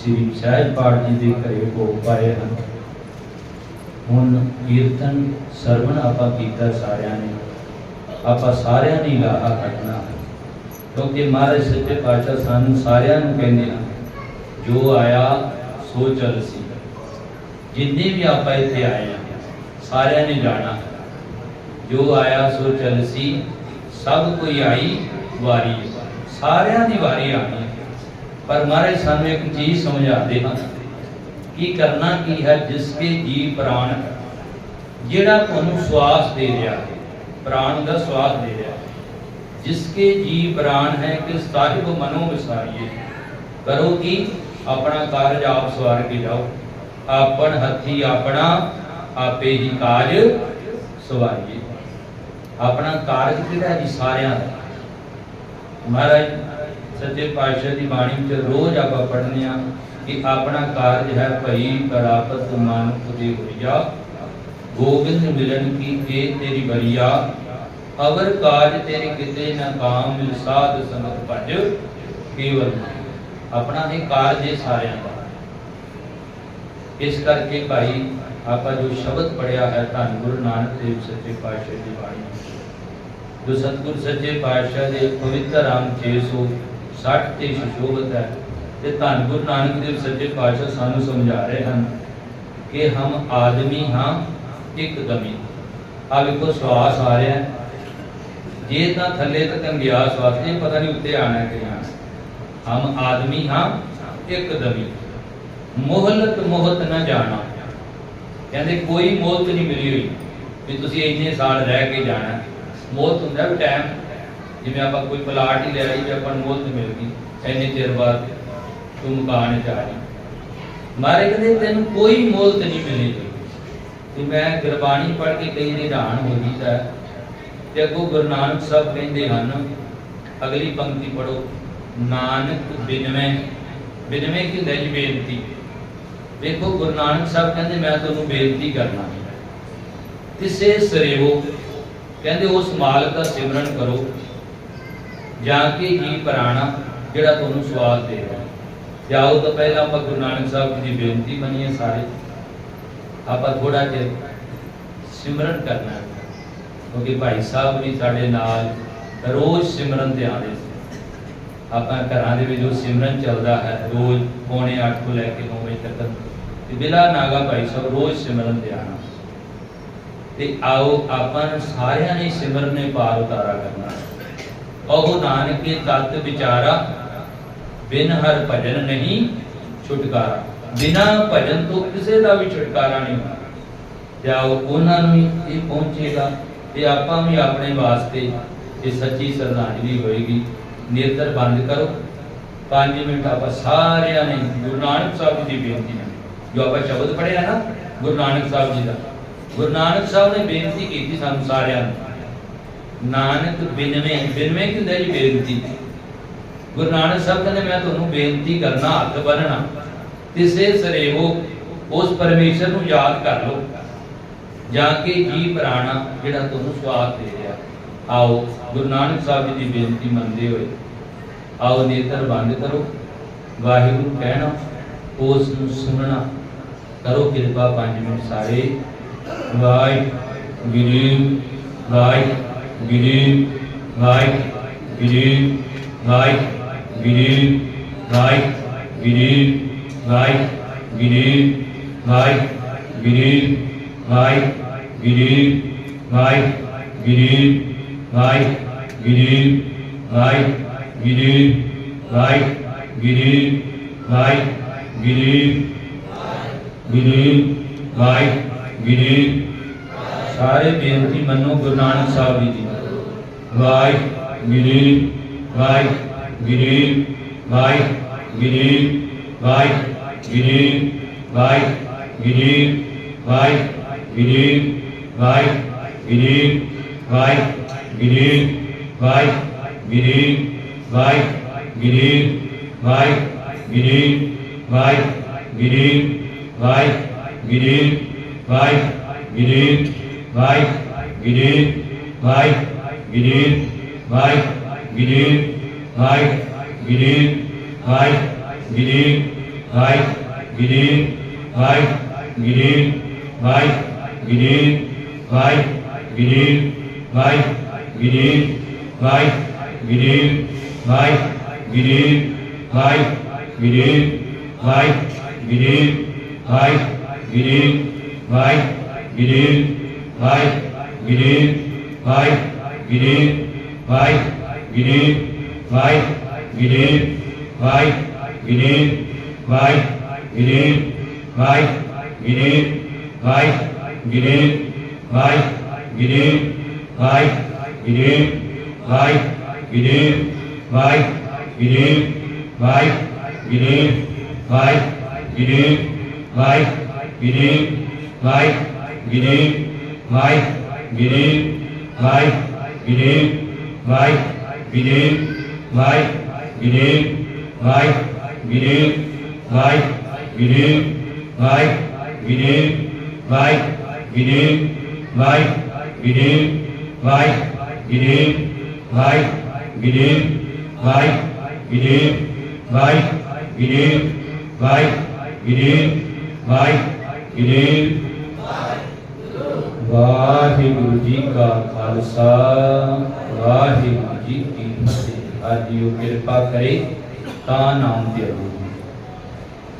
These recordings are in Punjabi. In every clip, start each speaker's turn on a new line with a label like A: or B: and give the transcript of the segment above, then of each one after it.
A: ਸ੍ਰੀ ਸਹਿਜ ਪਾਠ ਜੀ ਦੇ ਘਰੇ ਹੋ ਪਾਏ ਹਨ ਹੁਣ ਕੀਰਤਨ ਸਰਵਣ ਆਪਾਂ ਕੀਤਾ ਸਾਰਿਆਂ ਨੇ ਆਪਾਂ ਸਾਰਿਆਂ ਨੇ ਲਾਹਾ ਕੱਢਣਾ ਹੈ। ਕਿਉਂਕਿ ਮਹਾਰਾਜ ਸੱਚੇ ਪਾਤਸ਼ਾਹ ਸਾਨੂੰ ਸਾਰਿਆਂ ਨੂੰ ਕਹਿੰਦੇ ਹਨ ਜੋ ਆਇਆ ਸੋ ਚੱਲ ਸੀ ਜਿੰਨੇ ਵੀ ਆਪਾਂ ਇੱਥੇ ਆਏ ਆ ਸਾਰਿਆਂ ਨੇ ਜਾਣਾ ਹੈ। ਜੋ ਆਇਆ ਸੋ ਚੱਲ ਸੀ ਸਭ ਕੋਈ ਆਈ ਵਾਰੀ ਸਾਰਿਆਂ ਦੀ ਵਾਰੀ ਆਣੀ ਹੈ। ਪਰ ਮਹਾਰਾਜ ਸਾਨੂੰ ਇੱਕ ਚੀਜ਼ ਸਮਝਾਉਂਦੇ ਹਨ ਕੀ ਕਰਨਾ ਕੀ ਹੈ, ਜਿਸ ਕੇ ਜੀ ਪ੍ਰਾਣ ਜਿਹੜਾ ਤੁਹਾਨੂੰ ਸਵਾਸ ਦੇ ਰਿਹਾ ਹੈ, ਪ੍ਰਾਣ ਦਾ ਸਵਾਸ ਦੇ ਰਿਹਾ ਜਿਸ ਕੇ ਜੀ ਪ੍ਰਾਣ ਹੈ ਕਿ ਸਾਹਿਬ ਮਨੋ ਵਿਸਾਰੀਏ। ਕਰੋ ਕੀ? ਆਪਣਾ ਕਾਰਜ ਆਪ ਸਵਾਰ ਕੇ ਜਾਓ। ਆਪਣ ਹੱਥੀ ਆਪਣਾ, ਆਪੇ ਹੀ ਕਾਜ ਸਵਾਰੀਏ। ਆਪਣਾ ਕਾਰਜ ਕਿਹੜਾ ਜੀ? ਸਾਰਿਆਂ ਦਾ। ਮਹਾਰਾਜ ਸੱਚੇ ਪਾਤਸ਼ਾਹ ਦੀ ਬਾਣੀ ਵਿੱਚ ਰੋਜ਼ ਆਪਾਂ ਪੜ੍ਹਨੇ ਆ ਕਿ ਆਪਣਾ ਕਾਰਜ ਹੈ ਭਈ ਪ੍ਰਾਪਤ ਮਨ ਉਦੇ ਹੋਇਆ ਗੋਬਿੰਦ ਮਿਲਨ ਕੀ ਏ ਤੇਰੀ ਬਰੀਆ। ਅਵਰ ਕਾਜ ਤੇਰੇ ਕਿਤੇ ਨਾ ਕਾਮ ਮਿਲ ਸਾਧ ਸੰਗਤ ਭਜ। ਕੇਵਲ ਆਪਣਾ ਇਹ ਕਾਰਜ ਹੈ ਸਾਰਿਆਂ ਦਾ। ਇਸ ਕਰਕੇ ਭਾਈ ਆਪਾਂ ਜੋ ਸ਼ਬਦ ਪੜਿਆ ਹੈ ਧੰਨ ਗੁਰੂ ਨਾਨਕ ਦੇਵ ਸੱਚੇ ਪਾਤਸ਼ਾਹ ਦੀ ਬਾਣੀ ਜੋ ਸਤਿਗੁਰ ਸੱਚੇ ਪਾਤਸ਼ਾਹ ਦੇ ਪਵਿੱਤਰ ਆਮ 600 60 ਤੇ ਸ਼ੋਭਤ ਹੈ ਤੇ ਧੰਨ ਗੁਰੂ ਨਾਨਕ ਦੇਵ ਸੱਚੇ ਪਾਤਸ਼ਾਹ ਸਾਨੂੰ ਸਮਝਾ ਰਹੇ ਹਨ ਕਿ ਹਮ ਆਦਮੀ ਹਾਂ, ਇੱਕ ਦਮੀ ਆ ਵੇਖੋ, ਸਵਾਸ ਆ ਰਿਹਾ ਜੇ ਤਾਂ ਥੱਲੇ ਤੱਕ ਗਿਆ ਸਵਾਸ, ਇਹ ਪਤਾ ਨਹੀਂ ਉੱਤੇ ਆਣਾ ਕਿ ਹਾਂ। ਹਮ ਆਦਮੀ ਹਾਂ, ਇੱਕ ਦਮੀ ਮੋਹਲਤ ਮੋਹਤ ਨਾ ਜਾਣਾ। ਕਹਿੰਦੇ ਕੋਈ ਮੋਹਲਤ ਨਹੀਂ ਮਿਲੀ ਹੋਈ ਵੀ ਤੁਸੀਂ ਇੰਨੇ ਸਾਲ ਰਹਿ ਕੇ ਜਾਣਾ। ਮੋਹਲਤ ਹੁੰਦਾ ਵੀ ਟਾਈਮ ਜਿਵੇਂ ਆਪਾਂ ਕੋਈ ਪਲਾਟ ਹੀ ਲੈ ਲਈ ਵੀ ਆਪਾਂ ਨੂੰ ਮੋਹਲਤ ਮਿਲ ਗਈ, ਇੰਨੇ ਚਿਰ ਬਾਅਦ ਤੂੰ ਮਕਾਨ ਚ ਆ ਜੀ ਮਾਰੇ ਕਹਿੰਦੇ ਤੈਨੂੰ ਕੋਈ ਮੋਹਲਤ ਨਹੀਂ ਮਿਲੇਗੀ ਤੇ ਮੈਂ ਗੁਰਬਾਣੀ ਪੜ੍ਹ ਕੇ ਕਈ ਨੇ ਹੈਰਾਨ ਹੋ ਜੀਦਾ ਹੈ। ਤੇ ਅੱਗੋਂ ਗੁਰੂ ਨਾਨਕ ਸਾਹਿਬ ਕਹਿੰਦੇ ਹਨ, ਅਗਲੀ ਪੰਕਤੀ ਪੜੋ ਨਾਨਕ ਬਿਨਵੇਂ। ਬਿਨਵੇਂ ਕੀ ਹੁੰਦਾ ਜੀ ਬੇਨਤੀ? ਦੇਖੋ ਗੁਰੂ ਨਾਨਕ ਸਾਹਿਬ ਕਹਿੰਦੇ, ਮੈਂ ਤੁਹਾਨੂੰ ਬੇਨਤੀ ਕਰਨਾ ਕਿਸੇ ਸਰੇਵੋ ਕਹਿੰਦੇ, ਉਸ ਮਾਲਕ ਦਾ ਸਿਮਰਨ ਕਰੋ। ਜਾਂ ਕਿ ਜੀ ਪ੍ਰਾਣਾ ਜਿਹੜਾ ਤੁਹਾਨੂੰ ਸਵਾਲ ਦੇ ਰਿਹਾ। ਜਾਓ ਤੋਂ ਪਹਿਲਾਂ ਆਪਾਂ ਗੁਰੂ ਨਾਨਕ ਸਾਹਿਬ ਜੀ ਦੀ ਬੇਨਤੀ ਮੰਨੀਏ ਸਾਰੇ। ਆਪਾਂ ਥੋੜਾ ਜਿਹਾ ਸਿਮਰਨ ਕਰਨਾ ਕਿਉਂਕਿ ਭਾਈ ਸਾਹਿਬ ਵੀ ਸਾਡੇ ਨਾਲ ਰੋਜ਼ ਸਿਮਰਨ ਤੇ ਆਉਂਦੇ ਸੀ। ਆਪਾਂ ਘਰਾਂ ਦੇ ਵਿੱਚ ਜੋ ਸਿਮਰਨ ਚੱਲਦਾ ਹੈ, ਰੋਜ਼ ਪੌਣੇ 8 ਤੋਂ ਲੈ ਕੇ 9 ਵਜੇ ਤੱਕ ਤੇ ਬਿਲਾ ਨਾਗਾ ਭਾਈ ਸਾਹਿਬ ਰੋਜ਼ ਸਿਮਰਨ ਤੇ ਆਣਾ ਤੇ ਆਓ ਆਪਾਂ ਨੂੰ ਸਾਰਿਆਂ ਨੇ ਸਿਮਰਨ ਨੇ ਪਾਰ ਉਤਾਰਾ ਕਰਨਾ ਉਹ ਨਾਨਕ ਤਤ ਵਿਚਾਰਾ, ਬਿਨ ਹਰ ਭਜਨ ਨਹੀਂ ਛੁਟਕਾਰਾ। ਬਿਨਾ ਭਜਨ ਤੋਂ ਕਿਸੇ ਦਾ ਵੀ ਛੁਟਕਾਰਾ ਨਹੀਂ ਹੁੰਦਾ। ਤੇ ਉਹਨਾਂ ਨੂੰ ਇਹ ਪਹੁੰਚੇਗਾ ਤੇ ਆਪਾਂ ਵੀ ਆਪਣੇ ਵਾਸਤੇ ਇਹ ਸੱਚੀ ਸ਼ਰਧਾਂਜਲੀ ਹੋਏਗੀ। ਨੇਤਰ ਬੰਦ ਕਰੋ। 5 ਮਿੰਟ ਆਪਾਂ ਸਾਰਿਆਂ ਨੇ ਗੁਰੂ ਨਾਨਕ ਸਾਹਿਬ ਜੀ ਦੀ ਬੇਨਤੀ ਨਾਲ ਜੋ ਆਪਾਂ ਸ਼ਬਦ ਪੜਿਆ ਨਾ, ਗੁਰੂ ਨਾਨਕ ਸਾਹਿਬ ਜੀ ਦਾ। ਗੁਰੂ ਨਾਨਕ ਸਾਹਿਬ ਨੇ ਬੇਨਤੀ ਕੀਤੀ ਸਾਨੂੰ ਸਾਰਿਆਂ ਨੂੰ। ਨਾਨਕ ਬਿਨਵੇਂ ਬਿਨਵੇਂ ਕੀ ਹੁੰਦਾ ਜੀ ਬੇਨਤੀ? ਗੁਰੂ ਨਾਨਕ ਸਾਹਿਬ ਕਹਿੰਦੇ, ਮੈਂ ਤੁਹਾਨੂੰ ਬੇਨਤੀ ਕਰਨਾ ਹੱਥ ਬੰਨਣਾ ਤਿਸੇ ਸਰੇਵੋ ਉਸ ਪਰਮੇਸ਼ਰ ਨੂੰ ਯਾਦ ਕਰ ਲਓ। ਜਾਂ ਕਿ ਜੀ ਪ੍ਰਾਣਾ ਜਿਹੜਾ ਤੁਹਾਨੂੰ ਸਵਾਦ ਦੇ ਰਿਹਾ। ਆਓ, ਗੁਰੂ ਨਾਨਕ ਸਾਹਿਬ ਜੀ ਦੀ ਬੇਨਤੀ ਮੰਨਦੇ ਹੋਏ, ਆਓ ਨੇਤਰ ਬੰਦ ਕਰੋ। ਵਾਹਿਗੁਰੂ ਕਹਿਣਾ, ਉਸ ਨੂੰ ਸੁਣਨਾ। ਕਰੋ ਕਿਰਪਾ 5 ਮਿੰਟ ਸਾਰੇ। ਵਾਹਿਗੁਰੂ ਵਾਹਿਗੁਰੂ। ਵਾਹਿਗੁਰੂ ਵਾਹਿਗੁਰੂ ਵਾਹਿਗੁਰੂ ਵਾਹਿਗੁਰੂ ਵਾਹਿਗੁਰੂ ਵਾਹਿਗੁਰੂ ਵਾਹਿਗੁਰੂ ਵਾਹਿਗੁਰੂ ਵਾਹਿਗੁਰੂ ਵਾਹਿਗੁਰੂ ਵਾਹਿਗੁਰੂ ਗੁਰੂ ਵਾਹਿਗੁਰੂ ਸਾਰੇ ਬੇਨਤੀ ਮੰਨੋ ਗੁਰੂ ਨਾਨਕ ਸਾਹਿਬ ਜੀ ভাই গিরি ভাই গিরি ভাই গিরি ভাই গিরি ভাই গিরি ভাই গিরি ভাই গিরি ভাই গিরি ভাই গিরি ভাই গিরি ভাই গিরি ভাই গিরি ভাই গিরি ভাই গিরি ভাই গিরি ভাই ਵਾਹਿਗੁਰੂ ਵਾਹਿਗੁਰੂ ਵਾਹਿਗੁਰੂ ਵਾਹਿਗੁਰੂ ਵਾਹਿਗੁਰੂ ਵਾਹਿਗੁਰੂ ਵਾਹਿਗੁਰੂ ਵਾਹਿਗੁਰੂ ਵਾਹਿਗੁਰੂ ਵਾਹਿਗੁਰੂ ਵਾਹਿ ਗਿਰੇ ਵਾਹਿ ਗਿਰੇ ਵਾਹਿ ਗਿਰੇ ਵਾਹਿ ਗਿਰੇ ਵਾਹਿ ਗਿਰੇ ਵਾਹਿ ਗਿਰੇ ਵਾਹਿ ਗਿਰੇ ਵਾਹਿ ਗਿਰੇ ਵਾਹਿ ਗਿਰੇ ਵਾਹਿ ਗਿਰੇ ਵਾਹਿ ਗਿਰੇ ਵਾਹਿ ਗਿਰੇ ਵਾਹਿ ਗਿਰੇ ਵਾਹਿ ਗਿਰੇ ਵਾਹਿ ਗਿਰੇ ਵਾਹਿ ਗਿਰੇ ਵਾਹਿ ਗਿਰੇ ਵਾਹਿ ਗਿਰੇ ਵਾਹਿ ਗਿਰੇ ਵਾਹਿ ਗਿਰੇ ਵਾਹਿ ਗਿਰੇ ਵਾਹਿ ਗਿਰੇ ਵਾਹਿ ਗਿਰੇ ਵਾਹਿ ਗਿਰੇ ਵਾਹਿ ਗਿਰੇ ਵਾਹਿ ਗਿਰੇ ਵਾਹਿ ਗਿਰੇ ਵਾਹਿ ਗਿਰੇ ਵਾਹਿ ਗਿਰੇ ਵਾਹਿ ਗਿਰੇ ਵਾਹਿ ਗਿਰੇ ਵਾਹਿ ਗਿਰੇ ਵਾਹਿ ਗਿਰੇ ਵਾਹਿ ਗਿਰੇ ਵਾਹਿ ਗਿਰੇ ਵਾਹਿ ਗਿਰੇ ਵਾਹਿ ਗਿਰੇ ਵਾਹਿ ਗਿਰੇ ਵਾਹਿ ਗਿਰੇ ਵਾਹਿ ਗਿਰੇ ਵਾਹਿ ਗਿਰੇ ਵਾਹਿ ਗਿਰੇ ਵਾਹਿਗੁਰੂ ਜੀ ਕਾ ਖਾਲਸਾ, ਵਾਹਿਗੁਰੂ ਜੀ ਕੀ ਫਤਿਹ। ਅੱਜ ਜੋ ਕਿਰਪਾ ਕਰੇ, ਤਾਂ ਨਾਮ ਦੇ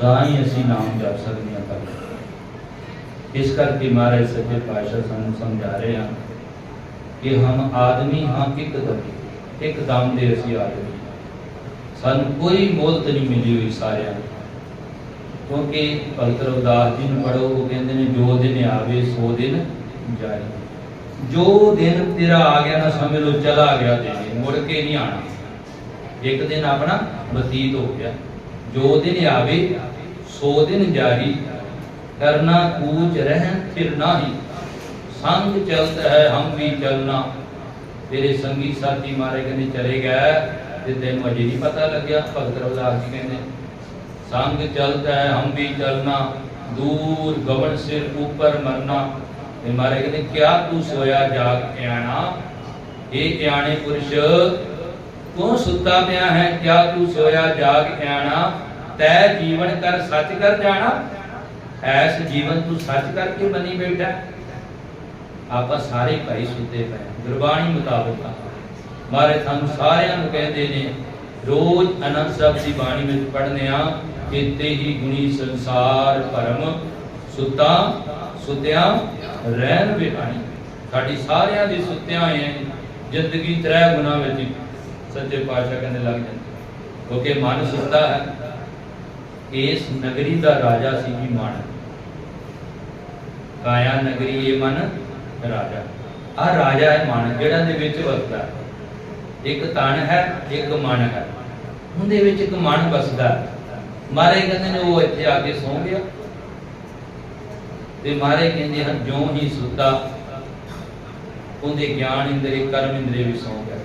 A: ਤਾਂ ਹੀ ਅਸੀਂ ਨਾਮ ਜਪ ਸਕਦੇ ਹਾਂ ਪਰ ਇਸ ਕਰਕੇ ਮਹਾਰਾਜ ਸੱਚੇ ਪਾਤਸ਼ਾਹ ਸਾਨੂੰ ਸਮਝਾ ਰਹੇ ਹਨ ਕਿ ਹਮ ਆਦਮੀ ਹਾਂ ਇੱਕ ਦਮ। ਇੱਕ ਦਮ ਦੇ ਅਸੀਂ ਆਦਮੀ ਸਾਨੂੰ ਕੋਈ ਮੋਲਤ ਨਹੀਂ ਮਿਲੀ ਹੋਈ ਸਾਰਿਆਂ ਨੂੰ। ਕਿਉਂਕਿ ਭਗਤ ਰਵਿਦਾਸ ਜੀ ਨੂੰ ਪੜੋ ਉਹ ਕਹਿੰਦੇ ਨੇ, ਜੋ ਦਿਨ ਆਵੇ, ਸੋ ਦਿਨ ਜਾਏ। ਜੋ ਦਿਨ ਤੇਰਾ ਆ ਗਿਆ ਨਾ ਸਮਝ ਲਓ ਚਲਾ ਗਿਆ ਦਿਨ ਮੁੜ ਕੇ ਨਹੀਂ ਆਣਾ ਇੱਕ ਦਿਨ ਆਪਣਾ ਬਤੀਤ ਹੋ ਗਿਆ। ਜੋ ਦਿਨ ਆਵੇ, ਸੋ ਦਿਨ ਜਾਰੀ। ਕਰਨਾ ਕੂਚ ਰਹਿ ਫਿਰ ਨਾਹੀ। ਸੰਗ ਚਲਤ ਹੈ, ਹਮ ਵੀ ਚਲਣਾ ਤੇਰੇ ਸੰਗੀ ਸਾਥੀ ਮਾਰੇ ਕਹਿੰਦੇ, ਚਲੇ ਗਏ। ਤੇ ਤੈਨੂੰ ਅਜੇ ਨਹੀਂ ਪਤਾ ਲੱਗਿਆ। ਭਗਤ ਰਵਿਦਾਸ ਜੀ ਕਹਿੰਦੇ संग चलता है हम भी चलना दूर गवन सिर ऊपर मरना ਤੇ ਮਾਰੇ ਕਹਿੰਦੇ ਕਿਆ ਤੂੰ ਸੋਇਆ ਜਾਗ ਇਆਣਾ ਇਹ ਇਆਣੇ ਪੁਰਸ਼ ਤੂੰ ਸੁੱਤਾ ਪਿਆ ਹੈ ਕਿਆ ਤੂੰ ਸੋਇਆ ਜਾਗ ਇਆਣਾ ਤੈ ਜੀਵਨ ਕਰ ਸੱਚ ਕਰ ਜਾਣਾ ਐਸ ਜੀਵਨ ਤੂੰ ਸੱਚ ਕਰਕੇ ਬਣੀ ਬੈਠਾ ਆਪਾਂ ਸਾਰੇ ਭਾਈ ਸੁੱਤੇ ਪਏ ਗੁਰਬਾਣੀ ਮੁਤਾਬਕ ਮਾਰੇ ਸਾਨੂੰ ਸਾਰਿਆਂ ਨੂੰ ਕਹਿੰਦੇ ਨੇ ਰੋਜ਼ ਅਨੰਦ ਸਾਹਿਬ ਦੀ ਬਾਣੀ ਵਿੱਚ ਪੜ੍ਹਨੇ ਆ ਕਿਤੇ ਹੀ ਗੁਣੀ ਸੰਸਾਰ ਭਰਮ, ਸੁੱਤਾ, ਸੁਤਿਆ, ਰਹਿਣ ਬਿਹਾਣੀ ਸਾਡੀ ਸਾਰਿਆਂ ਦੀ ਸੁੱਤਿਆਂ ਹੋਏ ਜ਼ਿੰਦਗੀ ਤਰੇ ਗੁਨਾ ਵਿੱਚ ਸੱਚੇ ਪਾਤਸ਼ਾਹ ਕਹਿੰਦੇ ਲੱਗ ਜਾਂਦੇ। ਕਿਉਂਕਿ ਮਨ ਸੁੱਤਾ ਹੈ। ਇਸ ਨਗਰੀ ਦਾ ਰਾਜਾ ਸੀ ਜੀ ਮਨ। ਕਾਇਆ ਨਗਰੀ ਇਹ ਮਨ? ਰਾਜਾ। ਆ ਰਾਜਾ ਹੈ ਮਨ, ਜਿਹੜਾ ਦੇ ਵਿੱਚ ਵਸਦਾ ਹੈ। ਇੱਕ ਤਨ ਹੈ, ਇੱਕ ਮਨ ਹੈ। ਉਹਦੇ ਵਿੱਚ ਇੱਕ ਮਨ ਵਸਦਾ ਹੈ ਕਹਿੰਦੇ ਨੇ, ਉਹ ਇੱਥੇ ਆ ਕੇ ਸੌਂ ਗਿਆ। ਤੇ ਮਾਰੇ ਕਹਿੰਦੇ ਹਨ, ਜਿਉਂ ਹੀ ਸੁੱਤਾ, ਉਹਦੇ ਗਿਆਨ ਇੰਦਰੀ, ਕਰਮ ਇੰਦਰੀ ਵੀ ਸੌਂ ਗਏ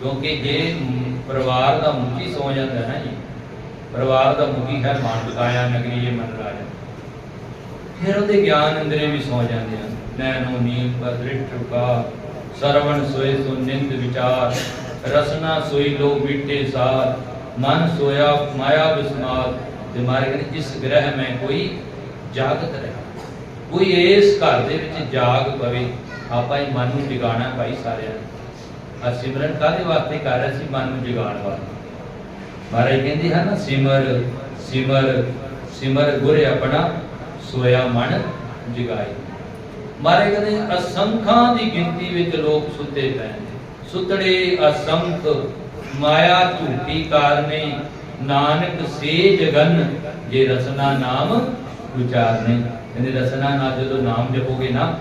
A: ਕਿਉਂਕਿ ਜੇ ਪਰਿਵਾਰ ਦਾ ਮੁਖੀ ਸੌ ਜਾਂਦਾ ਹੈ ਨਾ ਜੀ, ਪਰਿਵਾਰ ਦਾ ਮੁਖੀ ਹੈ ਮਨ ਬਕਾਇਆ ਨਗਰੀ ਇਹ ਮਨ ਰਾਜਾ। ਫਿਰ ਉਹਦੇ ਗਿਆਨ ਇੰਦਰੀ ਵੀ ਸੌ ਜਾਂਦੇ ਹਨ। ਨੈਨੋ ਨੀਂਦ, ਪਰ ਦ੍ਰਿਸ਼ਟ ਸਰਵਣ ਸੋਏ ਸੋ ਨਿੰਦ ਵਿਚਾਰ, ਰਸਨਾ ਸੋਈ ਲੋ ਮਿੱਟੇ ਸਾਰ। ਮਨ ਸੋਇਆ ਮਾਇਆ ਵਿਸਮਾਦ ਤੇ ਮਾਰੇ ਕਹਿੰਦੇ ਇਸ ਗ੍ਰਹਿ ਮੈਂ ਕੋਈ ਜਾਗਤ ਰਹੇ। ਕੋਈ ਇਸ ਘਰ ਦੇ ਵਿੱਚ ਜਾਗ ਪਵੇ, ਆਪਾਂ ਹੀ ਮਨ ਨੂੰ ਜਗਾਣਾ ਭਾਈ ਸਾਰਿਆਂ ਨੇ। ਆ ਸਿਮਰਨ ਕਾਦੇ ਵਾਸਤੇ ਕਰ ਰਹੇ ਸੀ ਮਨ ਨੂੰ ਜਗਾਉਣ ਵਾਸਤੇ? ਮਹਾਰਾਜ ਕਹਿੰਦੇ ਹਨ, ਸਿਮਰ ਸਿਮਰ ਸਿਮਰ ਗੁਰ ਆਪਣਾ ਸੋਇਆ ਮਨ ਜਗਾਏ। ਮਾਰੇ ਕਹਿੰਦੇ, ਅਸੰਖਾਂ ਦੀ ਗਿਣਤੀ ਵਿੱਚ ਲੋਕ ਸੁੱਤੇ ਪਏ ਨੇ। ਅਸੰਖ ਮਾਇਆ ਝੂਠੀ ਕਾਰਨੇ, ਨਾਨਕ ਸੇ ਜਗਨ ਜੇ ਰਸਨਾ ਨਾਮ ਉਚਾਰਨੇ ਕਹਿੰਦੇ ਰਸਨਾ ਨਾਲ ਜਦੋਂ ਨਾਮ ਜਪੋਗੇ ਨਾ,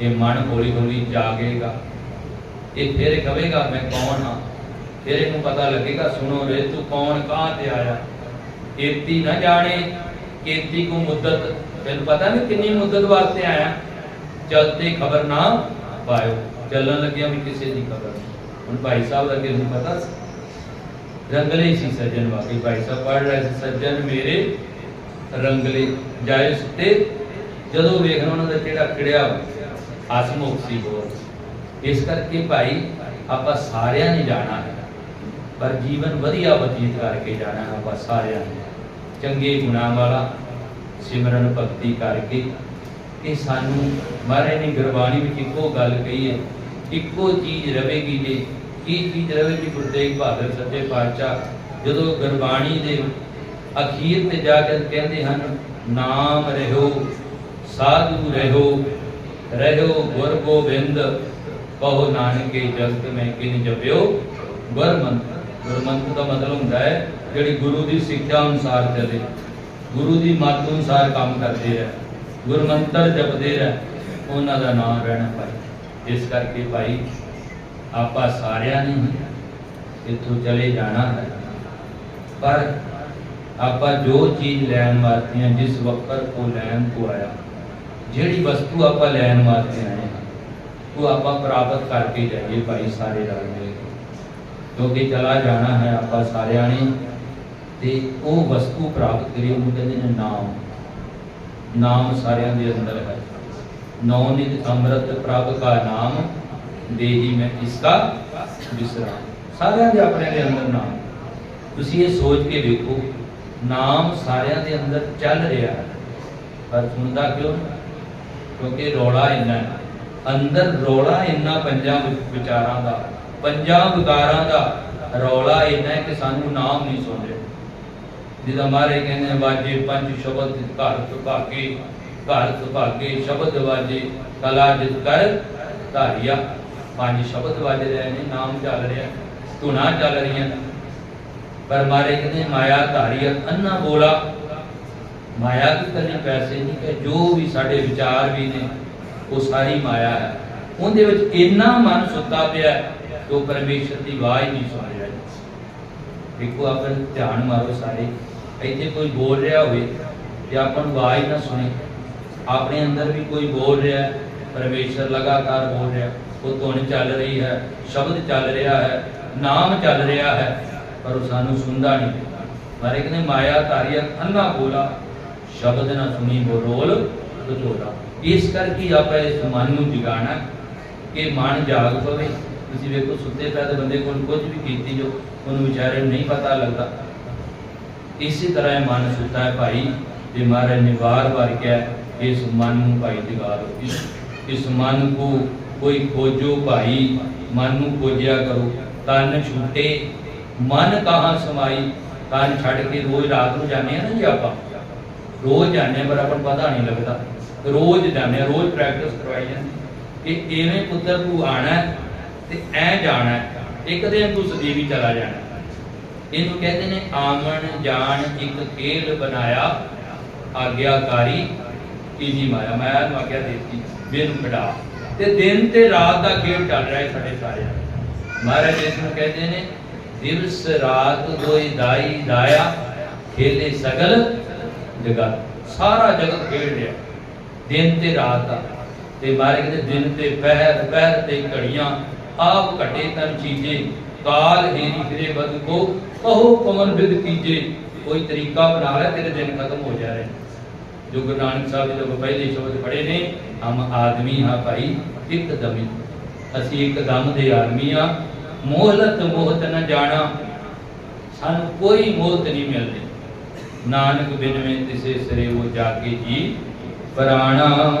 A: ਇਹ ਮਨ ਹੌਲੀ ਹੌਲੀ ਜਾਗੇਗਾ। ਇਹ ਫਿਰ ਕਹੇਗਾ ਮੈਂ ਕੌਣ ਹਾਂ? ਫਿਰ ਇਹਨੂੰ ਪਤਾ ਲੱਗੇਗਾ, ਸੁਣੋ ਰੇ, ਤੂੰ ਕੌਣ, ਕਹਾਂ ਤੇ ਆਇਆ? ਕੀਰਤੀ ਨਾ ਜਾਣੇ ਕੀਰਤੀ ਕੋ ਮੁੱਦਤ। ਤੈਨੂੰ ਪਤਾ ਨਹੀਂ ਕਿੰਨੀ ਮੁੱਦਤ ਵਾਸਤੇ ਆਇਆ? ਚਲਤੇ ਖਬਰ ਨਾ ਪਾਇਓ। ਚੱਲਣ ਲੱਗਿਆ ਵੀ ਕਿਸੇ ਦੀ ਖਬਰ ਨਹੀਂ। ਹੁਣ ਭਾਈ ਸਾਹਿਬ ਦਾ ਕਿਹਨੂੰ ਪਤਾ ਸੀ। ਰੰਗਲੇ ਸੀ ਸੱਜਣ ਵਾਕਈ ਭਾਈ ਸਾਹਿਬ ਪੜ ਰਹੇ ਸੀ, ਸੱਜਣ ਮੇਰੇ ਰੰਗਲੇ ਜਾਏ ਸੁੱਤੇ। ਜਦੋਂ ਵੇਖਣਾ ਉਹਨਾਂ ਦਾ ਕਿਹੜਾ ਕਿੜਿਆ ਹਸਮੁਖ ਸੀ ਬਹੁਤ। ਇਸ ਕਰਕੇ ਭਾਈ ਆਪਾਂ ਸਾਰਿਆਂ ਨੇ ਜਾਣਾ ਹੈ। ਪਰ ਜੀਵਨ ਵਧੀਆ ਬਤੀਤ ਕਰਕੇ ਜਾਣਾ ਹੈ ਆਪਾਂ ਸਾਰਿਆਂ ਨੇ। ਚੰਗੇ ਗੁਣਾਂ ਵਾਲਾ, ਸਿਮਰਨ ਭਗਤੀ ਕਰਕੇ। ਇਹ ਸਾਨੂੰ ਮਹਾਰਾਜ ਨੇ ਗੁਰਬਾਣੀ ਵਿੱਚ ਇੱਕੋ ਗੱਲ ਕਹੀ ਹੈ, ਇੱਕੋ ਚੀਜ਼ ਰਵੇਗੀ ਜੇ ਕੀ ਚੀਜ਼ ਰਵੇਗੀ ਗੁਰੂ ਤੇਗ ਬਹਾਦਰ ਸੱਚੇ ਪਾਤਸ਼ਾਹ ਜਦੋਂ ਗੁਰਬਾਣੀ ਦੇ ਅਖੀਰ ਤੇ ਜਾ ਕੇ ਕਹਿੰਦੇ ਹਨ, ਨਾਮ ਰਹਿਓ, ਸਾਧੂ ਰਹਿਓ ਰਹਿਓ ਗੁਰ ਗੋਬਿੰਦ, ਕਹੋ ਨਾਨਕੇ ਜਗਤ ਮੈਂ ਕਿਨ ਜਪਿਓ। ਗੁਰਮੰਤਰ ਗੁਰਮੰਤਰ ਦਾ ਮਤਲਬ ਹੁੰਦਾ ਹੈ, ਜਿਹੜੀ ਗੁਰੂ ਦੀ ਸਿੱਖਿਆ ਅਨੁਸਾਰ ਚੱਲੇ, ਗੁਰੂ ਦੀ ਮੱਤ ਅਨੁਸਾਰ ਕੰਮ ਕਰਦੇ ਰਹਿ, ਗੁਰਮੰਤਰ ਜਪਦੇ ਰਹਿ, ਉਹਨਾਂ ਦਾ ਨਾਮ ਰਹਿਣਾ ਭਾਈ। ਇਸ ਕਰਕੇ ਭਾਈ ਆਪਾਂ ਸਾਰਿਆਂ ਨੇ ਹੀ ਇੱਥੋਂ ਚਲੇ ਜਾਣਾ ਹੈ ਪਰ ਆਪਾਂ ਜੋ ਚੀਜ਼ ਲੈਣ ਵਾਸਤੇ ਹਾਂ ਜਿਸ ਵਕਤ ਕੋ ਲੈਣ ਕੋ ਆਇਆ ਜਿਹੜੀ ਵਸਤੂ ਆਪਾਂ ਲੈਣ ਵਾਸਤੇ ਆਏ ਹਾਂ ਉਹ ਆਪਾਂ ਪ੍ਰਾਪਤ ਕਰਕੇ ਜਾਈਏ ਭਾਈ ਸਾਰੇ ਰਲ ਮਿਲ ਕੇ ਕਿਉਂਕਿ ਚਲਾ ਜਾਣਾ ਹੈ ਆਪਾਂ ਸਾਰਿਆਂ ਨੇ ਤੇ ਉਹ ਵਸਤੂ ਪ੍ਰਾਪਤ ਕਰੀ ਉਹਨੂੰ ਕਹਿੰਦੇ ਨੇ ਨਾਮ ਨਾਮ ਸਾਰਿਆਂ ਦੇ ਅੰਦਰ ਹੈ ਨੌ ਨਿਤ ਅੰਮ੍ਰਿਤ ਪ੍ਰਭ ਕਾ ਨਾਮ ਦੇਹੀ ਮੈਂ ਇਸਕਾ ਵਿਸਰਾਮ ਸਾਰਿਆਂ ਦੇ ਆਪਣੇ ਦੇ ਅੰਦਰ ਨਾਮ। ਤੁਸੀਂ ਇਹ ਸੋਚ ਕੇ ਵੇਖੋ, ਨਾਮ ਸਾਰਿਆਂ ਦੇ ਅੰਦਰ ਚੱਲ ਰਿਹਾ ਹੈ। ਪਰ ਸੁਣਦਾ ਕਿਉਂ? ਕਿਉਂਕਿ ਰੌਲਾ ਇੰਨਾ ਹੈ। ਅੰਦਰ ਰੌਲਾ ਇੰਨਾ ਪੰਜਾਂ ਵਿਚਾਰਾਂ ਦਾ, ਪੰਜਾਂ ਵਿਕਾਰਾਂ ਦਾ ਰੌਲਾ ਇੰਨਾ ਹੈ ਕਿ ਸਾਨੂੰ ਨਾਮ ਨਹੀਂ ਸੁਣ ਰਿਹਾ। ਜਿਹਦਾ ਮਾਰੇ ਕਹਿੰਦੇ ਵਾਜੇ ਪੰਜ ਸ਼ਬਦ ਘਰ ਸੁਭਾਗੇ ਘਰ ਸੁਭਾਗੇ, ਸ਼ਬਦ ਵਾਜੇ ਕਲਾ ਜਿਤ ਕਰ ਧਾਰਿਆ। ਪੰਜ ਸ਼ਬਦ ਵੱਜ ਰਹੇ ਨੇ, ਨਾਮ ਚੱਲ ਰਿਹਾ, ਧੁਨਾ ਚੱਲ ਰਹੀਆਂ ਨੇ। ਪਰ ਮਾਰੇ ਕਹਿੰਦੇ, ਮਾਇਆ ਧਾਰੀਆ ਅੰਨਾ ਬੋਲਾ। ਮਾਇਆ ਦੀ ਕੱਲੀ ਪੈਸੇ ਨਹੀਂ ਕਿ ਜੋ ਵੀ ਸਾਡੇ ਵਿਚਾਰ ਵੀ ਨੇ, ਉਹ ਸਾਰੀ ਮਾਇਆ ਹੈ। ਉਹਦੇ ਵਿੱਚ ਇੰਨਾ ਮਨ ਸੁੱਤਾ ਪਿਆ ਕਿ ਉਹ ਪਰਮੇਸ਼ਰ ਦੀ ਆਵਾਜ਼ ਨਹੀਂ ਸੁਣ ਰਿਹਾ। ਦੇਖੋ, ਆਪਾਂ ਧਿਆਨ ਮਾਰੋ ਸਾਰੇ। ਇੱਥੇ ਕੋਈ ਬੋਲ ਰਿਹਾ ਹੋਵੇ ਤੇ ਆਪਾਂ ਨੂੰ ਆਵਾਜ਼ ਨਾ ਸੁਣੇ। ਆਪਣੇ ਅੰਦਰ ਵੀ ਕੋਈ ਬੋਲ ਰਿਹਾ ਹੈ, ਪਰਮੇਸ਼ਰ ਲਗਾਤਾਰ ਬੋਲ ਰਿਹਾ ਉਹ ਧੁਨ ਚੱਲ ਰਹੀ ਹੈ, ਸ਼ਬਦ ਚੱਲ ਰਿਹਾ ਹੈ, ਨਾਮ ਚੱਲ ਰਿਹਾ ਹੈ, ਪਰ ਉਹ ਸਾਨੂੰ ਸੁਣਦਾ ਨਹੀਂ। ਮਾਰੇ ਕਹਿੰਦੇ ਮਾਇਆ ਧਾਰੀਆ ਅੰਨਾ ਬੋਲਾ, ਸ਼ਬਦ ਨਾ ਸੁਣੀ ਬੋਲ ਵਿਚੋਲਾ ਇਸ ਕਰਕੇ ਆਪਾਂ ਇਸ ਮਨ ਨੂੰ ਜਗਾਣਾ ਕਿ ਮਨ ਜਾਗ ਪਵੇ। ਤੁਸੀਂ ਵੇਖੋ, ਸੁੱਤੇ ਪਏ ਦੇ ਬੰਦੇ ਕੋਲ ਕੁਝ ਵੀ ਕੀਤੀ ਜੋ ਉਹਨੂੰ ਵਿਚਾਰੇ ਨਹੀਂ ਪਤਾ ਲੱਗਦਾ। ਇਸੇ ਤਰ੍ਹਾਂ ਇਹ ਮਨ ਸੁੱਤਾ ਹੈ ਭਾਈ, ਤੇ ਮਹਾਰਾਜ ਨੇ ਵਾਰ-ਵਾਰ ਕਿਹਾ, ਇਸ ਮਨ ਨੂੰ ਭਾਈ ਜਗਾ ਲਓ ਇਸ ਇਸ ਮਨ ਕੋ ਕੋਈ ਖੋਜੋ ਭਾਈ, ਮਨ ਨੂੰ ਖੋਜਿਆ ਕਰੋ। ਤਨ ਛੁੱਟੇ, ਮਨ ਕਹਾਂ ਸਮਾਈ। ਤਨ ਛੱਡ ਕੇ ਰੋਜ਼ ਰਾਤ ਨੂੰ ਜਾਂਦੇ ਆ ਨਾ ਜੀ ਆਪਾਂ। ਰੋਜ਼ ਜਾਂਦੇ ਹਾਂ ਪਰ ਆਪਾਂ ਨੂੰ ਪਤਾ ਨਹੀਂ ਲੱਗਦਾ। ਰੋਜ਼ ਜਾਂਦੇ ਹਾਂ ਰੋਜ਼ ਪ੍ਰੈਕਟਿਸ ਕਰਵਾਈ ਜਾਂਦੀ ਕਿ ਐਵੇਂ ਪੁੱਤਰ ਤੂੰ ਆਣਾ ਤੇ ਐ ਜਾਣਾ ਇੱਕ ਦਿਨ ਤੂੰ ਸਦੀਵੀ ਚਲਾ ਜਾਣਾ ਇਹਨੂੰ ਕਹਿੰਦੇ ਨੇ, ਆਮਣ ਜਾਣ ਇੱਕ ਖੇਲ ਬਣਾਇਆ, ਆਗਿਆਕਾਰੀ, ਤੀਜੀ ਮਾਇਆ। ਮੈਂ ਨੂੰ ਆਗਿਆ ਦੇਤੀ, ਬਿਨ ਖੜਾ ਤੇ ਦਿਨ ਤੇ ਰਾਤ ਦਾ ਖੇਡ ਚੱਲ ਰਿਹਾ ਹੈ ਸਾਡੇ ਸਾਰਿਆਂ ਮਹਾਰਾਜ ਇਸ ਨੂੰ ਕਹਿੰਦੇ ਨੇ, ਦਿਵਸ ਰਾਤ ਦੋਈ ਦਾਈ ਦਾਇਆ, ਖੇਲੇ ਸਗਲ ਜਗਤ। ਸਾਰਾ ਜਗਤ ਖੇਡ ਰਿਹਾ। ਦਿਨ ਤੇ ਰਾਤ ਦਾ। ਤੇ ਮਾਰੇ ਕਹਿੰਦੇ, ਦਿਨ ਤੇ ਪਹਿਰ ਪਹਿਰ ਤੇ ਘੜੀਆਂ, ਆਪ ਘਟੇ ਤਨ ਚੀਜੇ, ਕਾਲ ਹੀਰੀ ਫਿਰੇ ਬਦ ਕੋ, ਕਹੋ ਪਵਨ ਵਿਦ ਕੀਜੇ। ਕੋਈ ਤਰੀਕਾ ਬਣਾ ਲੈ, ਤੇਰੇ ਦਿਨ ਖਤਮ ਹੋ ਜਾ ਰਹੇ ਜੋ ਗੁਰੂ ਨਾਨਕ ਸਾਹਿਬ ਜੀ ਦੇ ਪਹਿਲੇ ਸ਼ਬਦ ਪੜ੍ਹੇ ਨੇ, ਹਮ ਆਦਮੀ ਹਾਂ ਭਾਈ ਇੱਕ ਦਮੀ। ਅਸੀਂ ਇੱਕ ਦਮ ਦੇ ਆਦਮੀ ਆ ਮੋਹਲਤ ਮੋਹਤ ਨਾ ਜਾਣਾ। ਸਾਨੂੰ ਕੋਈ ਮੋਹਤ ਨਹੀਂ ਮਿਲਦੀ। ਨਾਨਕ ਬਿਨ ਤਿਸੇ ਸਰੇ ਉਹ ਜਾ ਕੇ ਜੀ। ਪ੍ਰਾਣਾ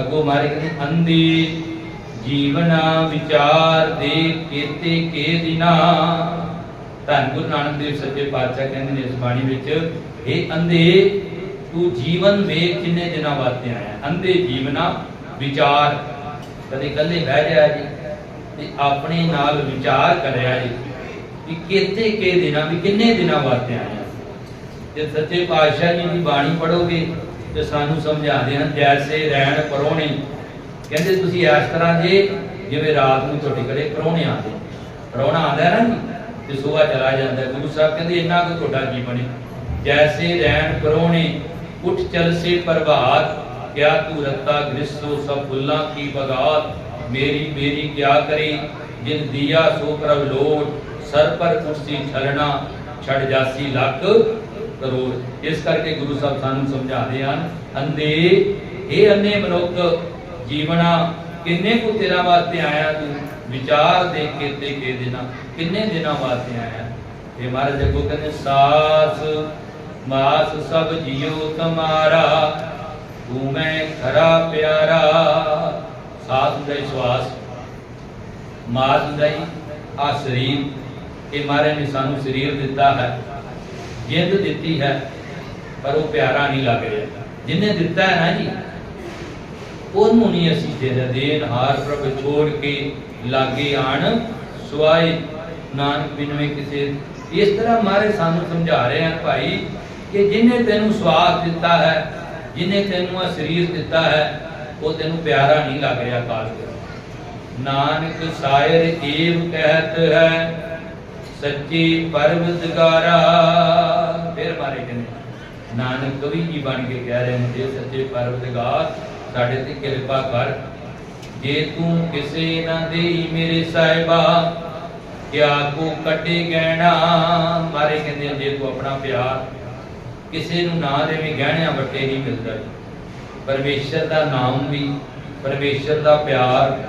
A: ਅਗੋ ਮਾਰੇ ਕਹਿੰਦੇ, ਅੰਧੀ ਜੀਵਨਾ ਵਿਚਾਰ ਦੇ ਕੀਤੇ ਕੇ ਦਿਨਾ। ਧੰਨ ਗੁਰੂ ਨਾਨਕ ਦੇਵ ਸੱਚੇ ਪਾਤਸ਼ਾਹ ਕਹਿੰਦੇ ਨੇ ਇਸ ਬਾਣੀ ਵਿੱਚ ਇਹ ਅੰਧੇ ਤੂੰ ਜੀਵਨ ਵੇਖ ਕਿੰਨੇ ਦਿਨਾਂ ਵਾਸਤੇ ਆਇਆ। ਅੰਧੇ ਜੀਵਨਾ, ਵਿਚਾਰ। ਕਦੇ ਇਕੱਲੇ ਬਹਿ ਜਾ ਜੀ ਤੇ ਆਪਣੇ ਨਾਲ ਵਿਚਾਰ ਕਰਿਆ ਜੀ ਕਿ ਕਿਤੇ ਕੇ ਦਿਨਾਂ, ਵੀ ਕਿੰਨੇ ਦਿਨਾਂ ਵਾਸਤੇ ਆਇਆ। ਜੇ ਸੱਚੇ ਪਾਤਸ਼ਾਹ ਜੀ ਦੀ ਬਾਣੀ ਪੜੋਗੇ ਤੇ ਸਾਨੂੰ ਸਮਝਾਉਂਦੇ ਹਨ, ਜੈਸੇ ਰਹਿਣ ਪਰੋਣੇ। ਕਹਿੰਦੇ ਤੁਸੀਂ ਇਸ ਤਰ੍ਹਾਂ ਜੇ, ਜਿਵੇਂ ਰਾਤ ਨੂੰ ਤੁਹਾਡੇ ਘਰੇ ਪਰੋਣੇ ਆਉਂਦੇ। ਪਰੋਣਾ ਆਉਂਦਾ ਨਾ ਤੇ ਸੁਬਹ ਚਲਾ ਜਾਂਦਾ। ਗੁਰੂ ਸਾਹਿਬ ਕਹਿੰਦੇ, ਇੰਨਾ ਕੁ ਤੁਹਾਡਾ ਜੀਵਨ ਹੈ। ਜੈਸੇ ਰਹਿਣ ਪਰੋਣੇ ਉੱਠ ਚਲ ਸੇ ਪ੍ਰਭਾਤ ਕਿਆ ਤੂੰ ਰੱਤਾ ਗ੍ਰਿਸੋ ਸਭ ਫੁੱਲਾਂ ਕੀ ਬਗਾਤ ਮੇਰੀ ਮੇਰੀ ਕਿਆ ਕਰੀ ਜਿਨ ਦੀਆ ਸੋ ਪ੍ਰਭ ਲੋਟ ਸਰ ਪਰ ਕੁਰਸੀ ਛਲਣਾ ਛੜ ਜਾਸੀ ਲੱਖ ਕਰੋੜ ਇਸ ਕਰਕੇ ਗੁਰੂ ਸਾਹਿਬ ਸਾਨੂੰ ਸਮਝਾਉਂਦੇ ਹਨ ਅੰਦੇ ਇਹ ਅੰਨੇ ਮਨੁੱਖ ਜੀਵਨਾ ਕਿੰਨੇ ਕੁ ਤੇਰਾ ਵਾਸਤੇ ਆਇਆ ਤੂੰ ਵਿਚਾਰ ਦੇ ਕੇ ਤੇ ਕੇ ਦਿਨਾਂ ਕਿੰਨੇ ਦਿਨਾਂ ਵਾਸਤੇ ਆਇਆ ਇਹ ਮਹਾਰਾਜ ਅੱਗੋਂ ਕਹਿੰਦੇ ਸਾਸ ਮਾਸ ਸਭ ਜੀਉ ਤੁਮਾਰਾ ਤੂੰ ਮੈਂ ਖਰਾ ਪਿਆਰਾ। ਸਾਥ ਦਾ ਸਵਾਸ ਮਾਸ ਦਾ ਆ ਸਰੀਰ ਇਹ ਮਾਰੇ ਨੇ ਸਾਨੂੰ ਸਰੀਰ ਦਿੱਤਾ ਹੈ, ਜਿੰਦ ਦਿੱਤੀ ਹੈ, ਪਰ ਉਹ ਪਿਆਰਾ ਨਹੀਂ ਲੱਗ ਰਿਹਾ। ਜਿਨੇ ਦਿੱਤਾ ਹੈ ਨਾ ਜੀ, ਉਹਨੂੰ ਨਹੀਂ ਅਸੀਂ ਦੇ ਦੇਨ ਹਾਰ ਪ੍ਰਭ ਛੋੜ ਕੇ ਲਾਗੇ ਆਣ, ਸੁਆਏ। ਨਾਨਕ ਬਿਨਵੇਂ ਕਿਸੇ, ਇਸ ਤਰ੍ਹਾਂ ਮਾਰੇ ਸਾਨੂੰ ਸਮਝਾ ਰਹੇ ਹਨ ਭਾਈ ਕਿ ਜਿਨੇ ਤੈਨੂੰ ਸਵਾਸ ਦਿੱਤਾ ਹੈ, ਜਿਨੇ ਤੈਨੂੰ ਆ ਸਰੀਰ ਦਿੱਤਾ ਹੈ, ਉਹ ਤੈਨੂੰ ਪਿਆਰਾ ਨਹੀਂ ਲੱਗ ਰਿਹਾ ਕਾਲ ਨਾਨਕ ਸਾਇਰ ਏਵ ਕਹਿਤ ਹੈ, ਸੱਚੀ ਪਰਵਤਗਾਰਾ ਫਿਰ ਮਾਰੇ ਕਹਿੰਦੇ, ਨਾਨਕ ਕਵੀ ਜੀ ਬਣ ਕੇ ਕਹਿ ਰਹੇ ਨੇ ਸੱਚੇ ਪਰਵਤਗਾਰ ਸਾਡੇ ਤੇ ਕਿਰਪਾ ਕਰ, ਜੇ ਤੂੰ ਕਿਸੇ ਨਾ ਦੇਈ ਮੇਰੇ ਸਾਹਿਬਾ, ਕਿਆ ਕੋ ਕੱਟੇ ਗਹਿਣਾ। ਮਾਰੇ ਕਹਿੰਦੇ, ਜੇ ਤੂੰ ਆਪਣਾ ਪਿਆਰ ਕਿਸੇ ਨੂੰ ਨਾ ਦੇਵੇਂ ਗਹਿਣਿਆਂ ਵੱਟੇ ਨਹੀਂ ਮਿਲਦਾ। ਜੀ। ਪਰਮੇਸ਼ਰ ਦਾ ਨਾਮ ਵੀ, ਪਰਮੇਸ਼ਰ ਦਾ ਪਿਆਰ,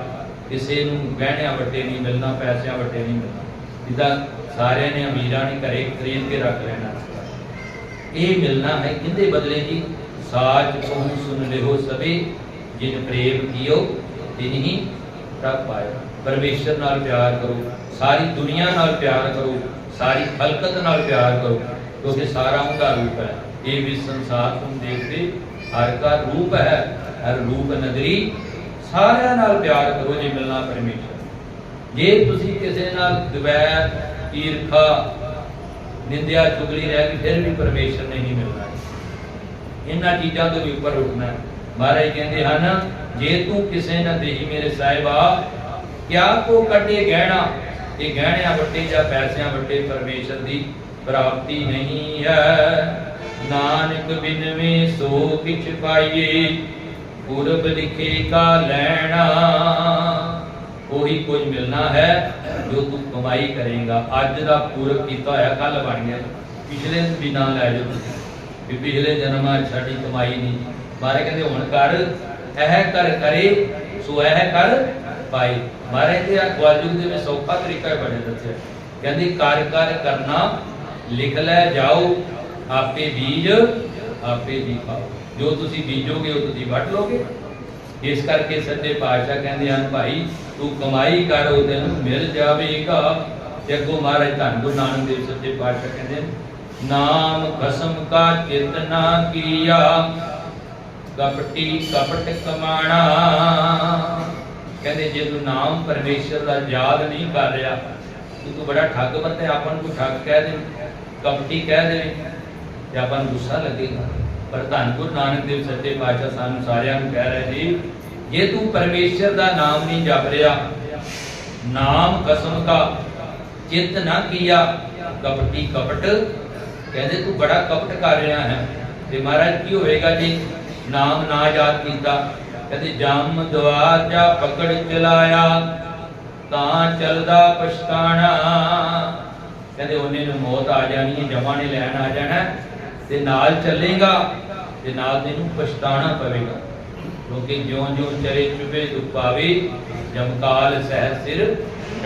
A: ਕਿਸੇ ਨੂੰ ਗਹਿਣਿਆਂ ਵੱਟੇ ਨਹੀਂ ਮਿਲਣਾ, ਪੈਸਿਆਂ ਵੱਟੇ ਨਹੀਂ ਮਿਲਣਾ। ਜਿੱਦਾਂ ਸਾਰਿਆਂ ਨੇ ਅਮੀਰਾਂ ਨੇ ਘਰੇ ਖਰੀਦ ਕੇ ਰੱਖ ਲੈਣਾ। ਇਹ ਮਿਲਣਾ ਹੈ ਕਿੰਦੇ ਬਦਲੇ ਜੀ? ਸਾਚ ਕਹੂੰ ਸੁਨ ਲਿਓ ਸਭੇ, ਜਿਨ ਪ੍ਰੇਮ ਕੀਓ ਤਿਨਹੀ ਪ੍ਰਭ ਪਾਇਓ। ਪਰਮੇਸ਼ਰ ਨਾਲ ਪਿਆਰ ਕਰੋ, ਸਾਰੀ ਦੁਨੀਆ ਨਾਲ ਪਿਆਰ ਕਰੋ, ਸਾਰੀ ਖਲਕਤ ਨਾਲ ਪਿਆਰ ਕਰੋ। ਕਿਉਂਕਿ ਸਾਰਾ ਉਹਦਾ ਰੂਪ ਹੈ। ਇਹ ਵੀ ਸੰਸਾਰ ਤੁਮ ਦੇਖਦੇ, ਹਰ ਦਾ ਰੂਪ ਹੈ, ਹਰ ਰੂਪ ਨਗਰੀ, ਸਾਰਿਆਂ ਨਾਲ ਪਿਆਰ ਕਰੋ ਜੇ ਮਿਲਣਾ ਪਰਮੇਸ਼ਰ। ਜੇ ਤੁਸੀਂ ਕਿਸੇ ਨਾਲ ਦਵੈਰ, ਈਰਖਾ, ਨਿੰਦਿਆ, ਚੁਗਲੀ ਰਹਿ ਗਈ, ਫਿਰ ਵੀ ਪਰਮੇਸ਼ਰ ਨੇ ਮਿਲਣਾ। ਇਹਨਾਂ ਚੀਜ਼ਾਂ ਤੋਂ ਵੀ ਉੱਪਰ ਉੱਠਣਾ ਮਹਾਰਾਜ ਕਹਿੰਦੇ ਹਨ, ਜੇ ਤੂੰ ਕਿਸੇ ਨਾ ਦੇਹੀ ਮੇਰੇ ਸਾਹਿਬਾ, ਕਿਆ ਕੋ ਕੱਢੇ ਗਹਿਣਾ? ਇਹ ਗਹਿਣਿਆਂ ਵੱਡੇ ਜਾਂ ਪੈਸਿਆਂ ਵੱਡੇ ਪਰਮੇਸ਼ਰ ਦੀ ਪ੍ਰਾਪਤੀ ਨਹੀਂ ਹੈ। ਨਾਨਕ ਬਿਨਵੇਂ ਸੋ ਕਿਛ ਪਾਈਏ, ਪੁਰਬ ਲਿਖੇ ਕਾ ਲੈਣਾ। ਉਹੀ ਕੁਝ ਮਿਲਣਾ ਹੈ ਜੋ ਤੂੰ ਕਮਾਈ ਕਰੇਗਾ। ਅੱਜ ਦਾ ਪੂਰਬ ਕੀਤਾ ਹੋਇਆ ਕੱਲ ਬਣ ਗਿਆ। ਪਿਛਲੇ ਵੀ ਨਾ ਲੈ ਜਾਓ ਵੀ ਪਿਛਲੇ ਜਨਮਾਂ ਸਾਡੀ ਕਮਾਈ ਨਹੀਂ। ਮਾਰੇ ਕਹਿੰਦੇ, ਹੁਣ ਕਰ, ਇਹ ਕਰ ਕਰੇ, ਸੋ ਇਹ ਕਰ ਪਾਈ ਮਾਰੇ ਤੇ ਆ ਕਲਯੁਗ ਦੇ ਵਿੱਚ ਸੌਖਾ ਤਰੀਕਾ ਬੜੇ ਦੱਸਿਆ। ਕਹਿੰਦੇ, ਕਰ ਕਰ ਕਰਨਾ ਲਿਖ ਲੈ, ਜਾਓ, ਆਪੇ ਬੀਜ, ਆਪੇ ਜੀ ਪਾਓ ਜੋ ਤੁਸੀਂ ਬੀਜੋਗੇ, ਉਹ ਤੁਸੀਂ ਵੱਢ ਲੋਗੇ। ਇਸ ਕਰਕੇ ਸੱਚੇ ਪਾਤਸ਼ਾਹ ਕਹਿੰਦੇ ਹਨ, ਭਾਈ, ਤੂੰ ਕਮਾਈ ਕਰ, ਉਹ ਤੈਨੂੰ ਮਿਲ ਜਾਵੇਗਾ। ਤੇ ਅੱਗੋਂ ਮਹਾਰਾਜ ਧੰਨ ਗੁਰੂ ਨਾਨਕ ਦੇਵ ਸੱਚੇ ਪਾਤਸ਼ਾਹ ਕਹਿੰਦੇ ਨਾਮ ਖਸਮ ਕਾ ਚਿਤਨਾ ਕੀਆ, ਕਪਟੀ ਕਪਟ ਕਮਾਣਾ। ਕਹਿੰਦੇ, ਜੇ ਤੂੰ ਨਾਮ ਪਰਮੇਸ਼ਰ ਦਾ ਯਾਦ ਨਹੀਂ ਕਰ ਰਿਹਾ, ਤੂੰ ਬੜਾ ਠੱਗ ਬੰਦੇ ਆਪਾਂ ਨੂੰ ਠੱਗ ਕਹਿ ਦੇ। ਕਪਟੀ ਕਹਿ ਦੇਵੇ ਤੇ ਆਪਾਂ ਨੂੰ ਗੁੱਸਾ ਲੱਗੇਗਾ। ਪਰ ਧੰਨ ਗੁਰੂ ਨਾਨਕ ਦੇਵ ਸੱਚੇ ਪਾਤਸ਼ਾਹ ਸਾਨੂੰ ਸਾਰਿਆਂ ਨੂੰ ਕਹਿ ਰਹੇ ਜੀ ਜੇ ਤੂੰ ਪਰਮੇਸ਼ਰ ਦਾ ਨਾਮ ਨਹੀਂ ਜਪ ਰਿਹਾ, ਨਾਮ ਕਸਮ ਕਾ ਚਿੱਤ ਨਾ ਕੀਆ, ਕਪਟੀ ਕਪਟ ਕਹਿੰਦੇ ਤੂੰ ਬੜਾ ਕਪਟ ਕਰ ਰਿਹਾ ਹੈ। ਤੇ ਮਹਾਰਾਜ ਕੀ ਹੋਏਗਾ ਜੀ ਨਾਮ ਨਾ ਯਾਦ ਕੀਤਾ? ਕਹਿੰਦੇ, ਜਮ ਦਵਾਰ ਜਾ ਪਕੜ ਚਲਾਇਆ, ਤਾਂ ਚਲਦਾ ਪਛਤਾਣਾ। ਕਹਿੰਦੇ ਉਹਨੇ ਨੂੰ ਮੌਤ ਆ ਜਾਣੀ ਹੈ, ਜਮਾ ਨੇ ਲੈਣ ਆ ਜਾਣਾ ਤੇ ਨਾਲ ਚੱਲੇਗਾ, ਤੇ ਨਾਲ ਤੈਨੂੰ ਪਛਤਾਣਾ ਪਵੇਗਾ। ਕਿਉਂਕਿ ਜਿਉਂ ਜਿਉਂ ਚਰੇ ਚੁਬੇ ਦੁੱਖ ਪਾਵੇ, ਜਮਕਾਲ ਸਹਿ ਸਿਰ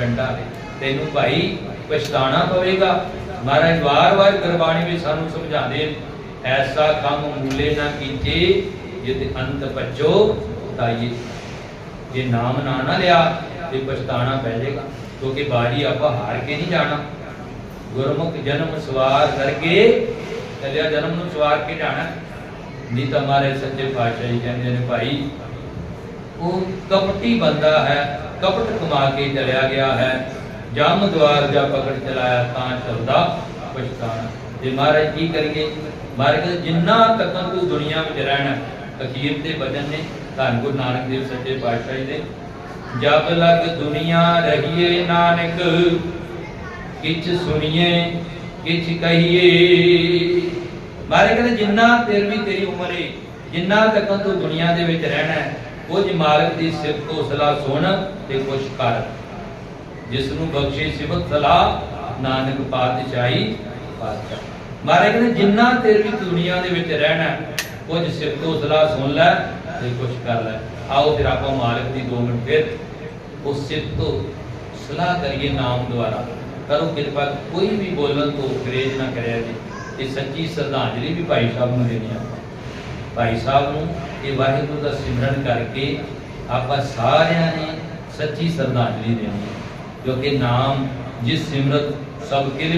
A: ਡੰਡਾ ਦੇ ਤੈਨੂੰ ਭਾਈ ਪਛਤਾਣਾ ਪਵੇਗਾ। ਮਹਾਰਾਜ, ਵਾਰ-ਵਾਰ ਗੁਰਬਾਣੀ ਵਿੱਚ ਸਾਨੂੰ ਸਮਝਾਉਂਦੇ ਐਸਾ ਕੰਮ ਮੂਲੇ ਨਾ ਕੀਤੇ ਜਿਤ ਅੰਤ ਪਛੋ ਤਾਈਏ। ਜੇ ਨਾਮ ਨਾ ਨਾ ਲਿਆ, ਤੇ ਪਛਤਾਣਾ ਪੈ ਜਾਏਗਾ। ਕਿਉਂਕਿ ਬਾਜੀ ਆਪਾਂ ਹਾਰ ਕੇ ਨਹੀਂ ਜਾਣਾ। ਗੁਰਮੁਖ ਜਨਮ ਸਵਾਰ ਕਰਕੇ ਚੱਲਿਆ, ਜਨਮ ਨੂੰ ਸਵਾਰ ਕੇ ਜਾਣਾ। ਨਹੀਂ ਤਾਂ ਹਮਾਰੇ ਸੱਚੇ ਪਾਤਸ਼ਾਹ ਕਹਿੰਦੇ ਨੇ ਭਾਈ, ਉਹ ਕਪਟੀ ਬੰਦਾ ਹੈ, ਕਪਟ ਕਮਾ ਕੇ ਚਲਿਆ ਗਿਆ ਹੈ। ਜਮ ਦਵਾਰ ਜਾ ਪਕੜ ਚਲਾਇਆ ਤਾਂ ਚਲਦਾ ਪਛਤਾਣਾ ਤੇ ਮਹਾਰਾਜ ਕੀ ਕਰੀਏ? ਮਹਾਰਾਜ ਜਿੰਨਾ ਤੱਕ ਤੂੰ ਦੁਨੀਆ ਵਿੱਚ ਰਹਿਣਾ, ਅਖੀਰ ਤੇ ਬਚਨ ਨੇ, ਧੰਨ ਗੁਰੂ ਨਾਨਕ ਦੇਵ ਸੱਚੇ ਪਾਤਸ਼ਾਹ ਜੀ ਦੇ। ਜਬ ਲਗ ਦੁਨੀਆ ਰਹੀਏ ਨਾਨਕ ਕਿਛ ਸੁਣੀਏ, ਕਿਛ ਕਹੀਏ। ਮਾਰੇ ਕਹਿੰਦੇ, ਜਿੰਨਾ ਤੇਰ ਵੀ ਤੇਰੀ ਉਮਰ ਹੈ ਜਿੰਨਾ ਤੱਕ ਤੂੰ ਦੁਨੀਆ ਦੇ ਵਿੱਚ ਰਹਿਣਾ ਹੈ, ਕੁਝ ਮਾਲਕ ਦੀ ਸਿਫਤ ਤੋਂ ਸੁਣ ਤੇ ਕੁਛ ਕਰ। ਜਿਸ ਨੂੰ ਬਖਸ਼ੇ ਸਿਫਤ, ਸਲਾਹ ਨਾਨਕ ਪਾਤਸ਼ਾਹੀ ਪਾਤਸ਼ਾਹ। ਮਾਰੇ ਕਹਿੰਦੇ, ਜਿੰਨਾ ਤੇਰ ਵੀ ਦੁਨੀਆ ਦੇ ਵਿੱਚ ਰਹਿਣਾ ਕੁਝ ਸਿਫਤ ਤੋਂ ਸੁਣ ਲੈ ਤੇ ਕੁਛ ਕਰ ਲੈ। ਆਓ ਫਿਰ ਆਪਾਂ ਮਾਲਕ ਦੀ 2 ਮਿੰਟ ਫਿਰ ਉਸ ਸਿਫਤ ਤੋਂ ਸਲਾਹ ਕਰੀਏ ਨਾਮ ਦੁਆਰਾ। ਕਰੋ ਕਿਰਪਾ, ਕੋਈ ਵੀ ਬੋਲਣ ਤੋਂ ਗਰੇਜ ਨਾ ਕਰਿਆ ਜੀ। ਇਹ ਸੱਚੀ ਸ਼ਰਧਾਂਜਲੀ ਵੀ ਭਾਈ ਸਾਹਿਬ ਨੂੰ ਦੇਣੀ ਆਪਾਂ। ਭਾਈ ਸਾਹਿਬ ਨੂੰ ਇਹ ਵਾਹਿਗੁਰੂ ਦਾ ਸਿਮਰਨ ਕਰਕੇ ਆਪਾਂ ਸਾਰਿਆਂ ਨੇ ਸੱਚੀ ਸ਼ਰਧਾਂਜਲੀ ਦੇਣੀ ਕਿਉਂਕਿ ਨਾਮ, ਜਿਸ ਸਿਮਰਤ ਸਭ ਕੇ